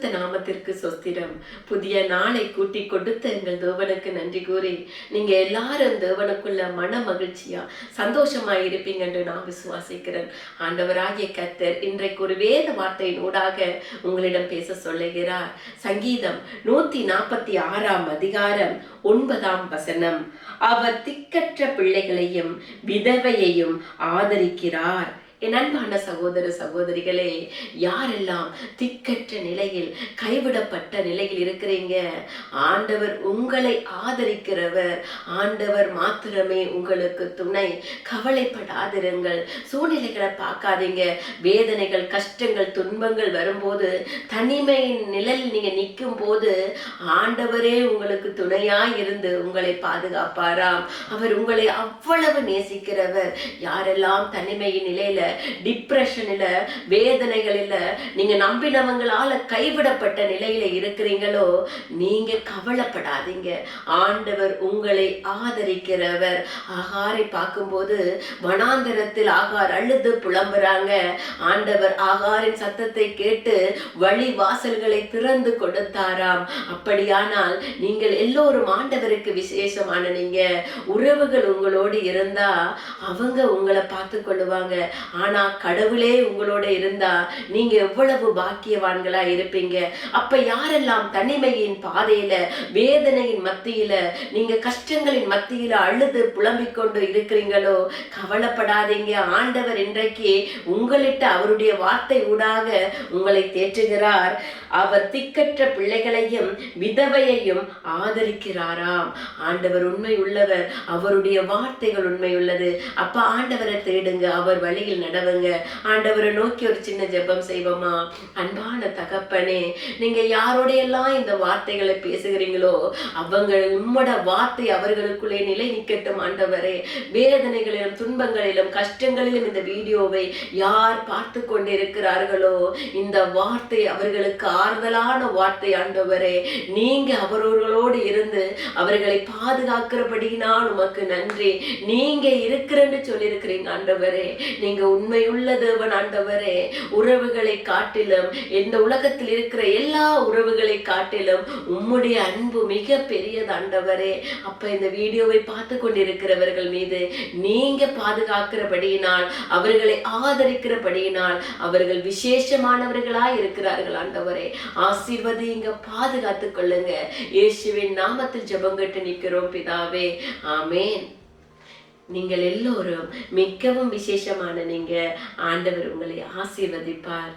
பரிசுத்த நாமத்திற்கு சொஸ்திரம். புதிய நாளை கூட்டி கொடுத்த எங்கள் தேவனுக்கு நன்றி கூறி நீங்க எல்லாரும் தேவனுக்குள்ள மன மகிழ்ச்சியா சந்தோஷமா இருப்பீங்க என்று நான் விசுவாசிக்கிறேன். ஆண்டவராகிய கத்தர் இன்றைக்கு ஒரு வேத வார்த்தையின் ஊடாக உங்களிடம் பேச சொல்லுகிறார். சங்கீதம் நூத்தி நாற்பத்தி ஆறாம் அதிகாரம் ஒன்பதாம் வசனம். அவர் திக்கற்ற பிள்ளைகளையும் விதவையையும் ஆதரிக்கிறார். என் அன்பான சகோதர சகோதரிகளே யாரெல்லாம் திக்கற்ற நிலையில் கைவிடப்பட்ட நிலையில் இருக்கிறீங்க? ஆண்டவர் உங்களை ஆதரிக்கிறவர். ஆண்டவர் மாத்திரமே உங்களுக்கு துணை. கவலைப்படாதிருங்கள். சூழ்நிலைகளை பார்க்காதீங்க. வேதனைகள் கஷ்டங்கள் துன்பங்கள் வரும்போது தனிமையின் நிலையில் நீங்க நிற்கும் போது ஆண்டவரே உங்களுக்கு துணையாய் இருந்து உங்களை பாதுகாப்பாராம். அவர் உங்களை அவ்வளவு நேசிக்கிறவர். யாரெல்லாம் தனிமையின் நிலையில டிப்ரெஷனில் வேதனைகளில் நீங்கள் நம்பினவங்களால கைவிடப்பட்ட நிலையில இருக்கிறீங்களோ நீங்க கவலைப்படாதீங்க. ஆண்டவர் உங்களை ஆதரிக்கிறவர். ஆகாரை பார்க்கும்போது வனாந்தரத்தில் ஆகார் அழுது புலம்புறாங்க. ஆண்டவர் ஆகாரின் சத்தத்தை கேட்டு வழி வாசல்களை திறந்து கொடுத்தாராம். அப்படியானால் நீங்கள் எல்லோரும் ஆண்டவருக்கு விசேஷமான நீங்க. உறவுகள் உங்களோடு இருந்தா அவங்க உங்களை பார்த்து கொள்ளுவாங்க ஆனா கடவுளே உங்களோட இருந்தா நீங்க எவ்வளவு பாக்கியவான்களா இருப்பீங்க. அப்ப யாரெல்லாம் தனிமையின் பாதையில வேதனையின் மத்தியில நீங்க கஷ்டங்களின் மத்தியில அழுது புலம்பிக் கொண்டு இருக்கிறீங்களோ கவலைப்படாதீங்க. ஆண்டவர் இன்றைக்கு உங்களிட்ட அவருடைய வார்த்தை ஊடாக உங்களை தேற்றுகிறார். அவர் திக்கற்ற பிள்ளைகளையும் விதவையையும் ஆதரிக்கிறாராம். ஆண்டவர் உண்மை உள்ளவர் அவருடைய வார்த்தைகள் உண்மை உள்ளது அப்ப ஆண்டவரை தேடுங்க அவர் வழியில் நடவுங்க. ஆண்டவரை நோக்கி ஒரு சின்ன ஜெபம் செய்வோமா? அன்பான தகப்பனே நீங்க யாரோடையெல்லாம் இந்த வார்த்தைகளை பேசுகிறீங்களோ அவங்க உம்மோட வார்த்தை அவர்களுக்குள்ளே நிலை நிக்கட்டும் ஆண்டவரே. வேதனைகளிலும் துன்பங்களிலும் கஷ்டங்களிலும் இந்த வீடியோவை யார் பார்த்து கொண்டிருக்கிறார்களோ இந்த வார்த்தை அவர்களுக்கு ஆறுதலான வார்த்தை ஆண்டவரே. நீங்க அவர்களோடு இருந்து அவர்களை பாதுகாக்கிறபடினால் உமக்கு நன்றி. நீங்க இருக்கிறன்னு சொல்லியிருக்கிறீங்க ஆண்டவரே. நீங்க உண்மையுள்ள தேவன் ஆண்டவரே உறவுகளை காட்டிலும் இந்த உலகத்தில் இருக்கிற எல்லா உறவுகளை காட்டிலும் உம்முடைய அன்பு மிக பெரியது ஆண்டவரே. அப்ப இந்த வீடியோவை பார்த்து கொண்டிருக்கிறவர்கள் மீது நீங்க பாதுகாக்கிறபடியினால் அவர்களை ஆதரிக்கிறபடியினால் அவர்கள் விசேஷமானவர்களாய் இருக்கிறார்கள் ஆண்டவரே. ஆசீர்வதிங்க பாதுகாத்துக் கொள்ளுங்க. இயேசுவின் நாமத்தில் ஜெபம் கட்டு நிற்கிறோம் பிதாவே. ஆமேன். நீங்கள் எல்லோரும் மிகவும் விசேஷமான நீங்க ஆண்டவர் உங்களை ஆசீர்வதிப்பார்.